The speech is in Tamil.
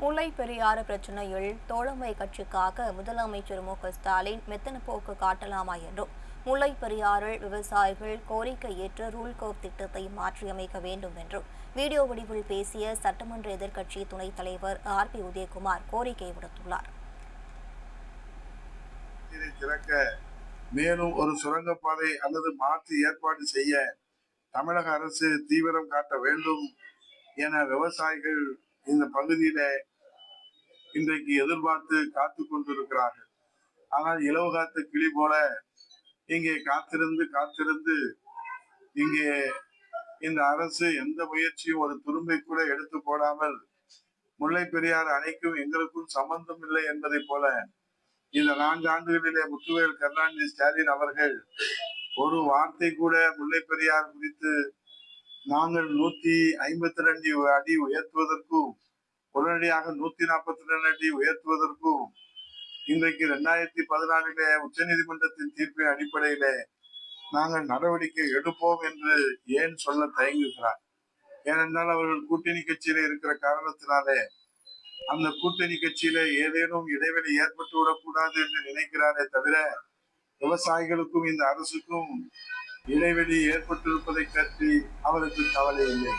முல்லை பெரியாறு பிரச்சனையில் தோழமை கட்சிக்காக முதலமைச்சர் மு க ஸ்டாலின் மெத்தன போக்கு காட்டலாமா என்றும் முல்லை பெரியாறில் விவசாயிகள் கோரிக்கை ஏற்று ரூல்கோப் திட்டத்தை மாற்றியமைக்க வேண்டும் என்றும் வீடியோ வடிவில் பேசிய சட்டமன்ற எதிர்க்கட்சி துணைத் தலைவர் ஆர் பி உதயகுமார் கோரிக்கை விடுத்துள்ளார். இதை திறக்க மேலும் ஒரு சுரங்கப்பாதை அல்லது மாற்று ஏற்பாடு செய்ய தமிழக அரசு தீவிரம் காட்ட வேண்டும் என விவசாயிகள் இந்த பகுதியில இன்றைக்கு எதிர்பார்த்து காத்து கொண்டிருக்கிறார்கள். ஆனால் இலவு காத்த கிளி போல இங்கே காத்திருந்து காத்திருந்து இங்கே இந்த அரசு எந்த முயற்சியும் ஒரு துரும்பை கூட எடுத்து போடாமல் முல்லை பெரியார் அணைக்கும் எங்களுக்கும் சம்பந்தம் இல்லை என்பதை போல இந்த நான்கு ஆண்டுகளிலே முத்துவேல் கருணாநிதி ஸ்டாலின் அவர்கள் ஒரு வார்த்தை கூட முல்லை பெரியார் குறித்து நாங்கள் நூத்தி ஐம்பத்தி ரெண்டு அடி உயர்த்துவதற்கும் உடனடியாக நூத்தி நாற்பத்தி ரெண்டு அடி உயர்த்துவதற்கும் இன்றைக்கு ரெண்டாயிரத்தி பதினாலிலே உச்சநீதிமன்றத்தின் தீர்ப்பின் அடிப்படையிலே நாங்கள் நடவடிக்கை எடுப்போம் என்று ஏன் சொல்ல தயங்குகிறார்? ஏனென்றால் அவர்கள் கூட்டணி கட்சியில இருக்கிற காரணத்தினாலே அந்த கூட்டணி கட்சியில ஏதேனும் இடைவெளி ஏற்பட்டு விடக்கூடாது என்று நினைக்கிறாரே தவிர விவசாயிகளுக்கும் இந்த அரசுக்கும் இடைவெளி ஏற்பட்டிருப்பதை கருத்தி அவருக்கு கவலை இல்லை.